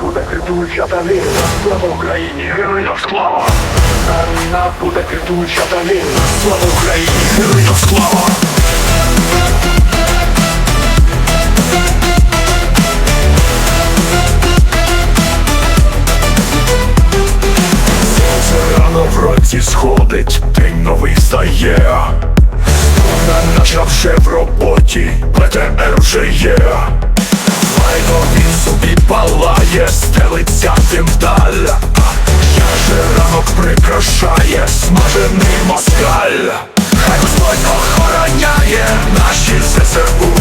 буде критуть шатани, слава Україні, героям слава! На буде критуть шатани, слава Україні, героям слава! Рано вранці сходить, день новий стає. Вона вже в роботі, ПТР вже є. Файно він собі палає, стелиться тим даль. Я же ранок прикрашає, смажений москаль. Хай Господь охороняє наші ЗСУ.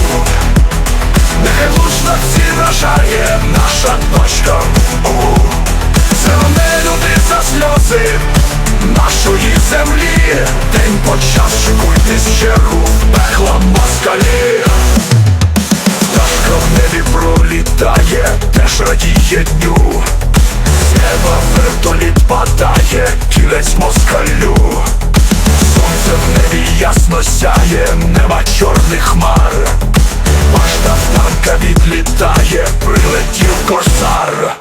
Нехай влучно всі вражає наша точка У. Це не люди за сльози нашої землі. День почав шикуйтесь чергу пекла москалі. Пролітає, теж радіє дню. З неба вертоліт падає, кілець москалю. Сонце в небі ясно сяє, нема чорних хмар. Башта танка відлітає, прилетів корсар.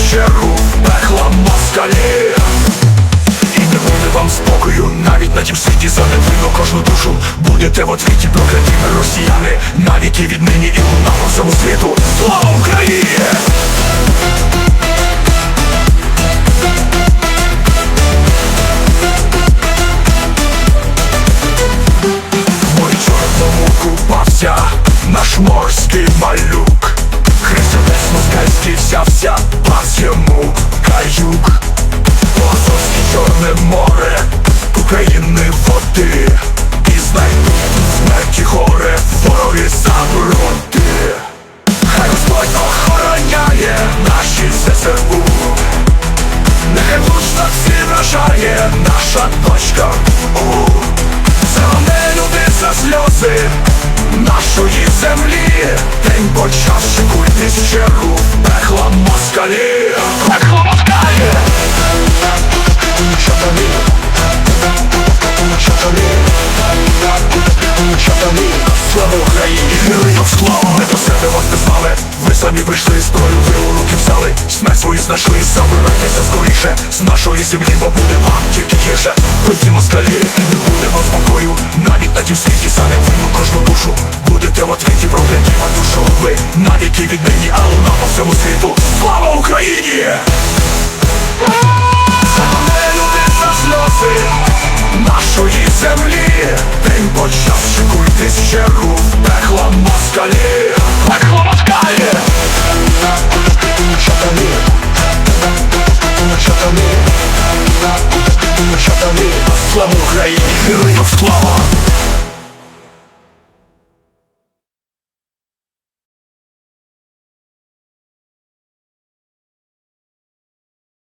Шикуйтесь в чергу в пекла москалі. І не буде вам спокою навіть на тім світі занепину кожну душу Будете в отвіті проклятими росіяни Навіки віднині і луна по всьому світу Слава Україні! Наш морський малюк взявся, пас йому каюк. Азовське чорне море, землі. День почав чергу в пекла москалі. Пекло москалі Шатани Шатани Шатани Слава Україні! Героям слава! Не себе вас не знали Ви самі прийшли зброю, ви у руки взяли. Смерть свою знайшли, забирайтеся скоріше. З нашої землі, бо буде вам тільки гірше. Пойті москалі, не буде вам спокою навіки віднині, а луна по всьому світу Слава Україні! Нашої землі День почав шикуйтесь чергу в пекла москалі Пекло москалі Слава Україні! Героям слава!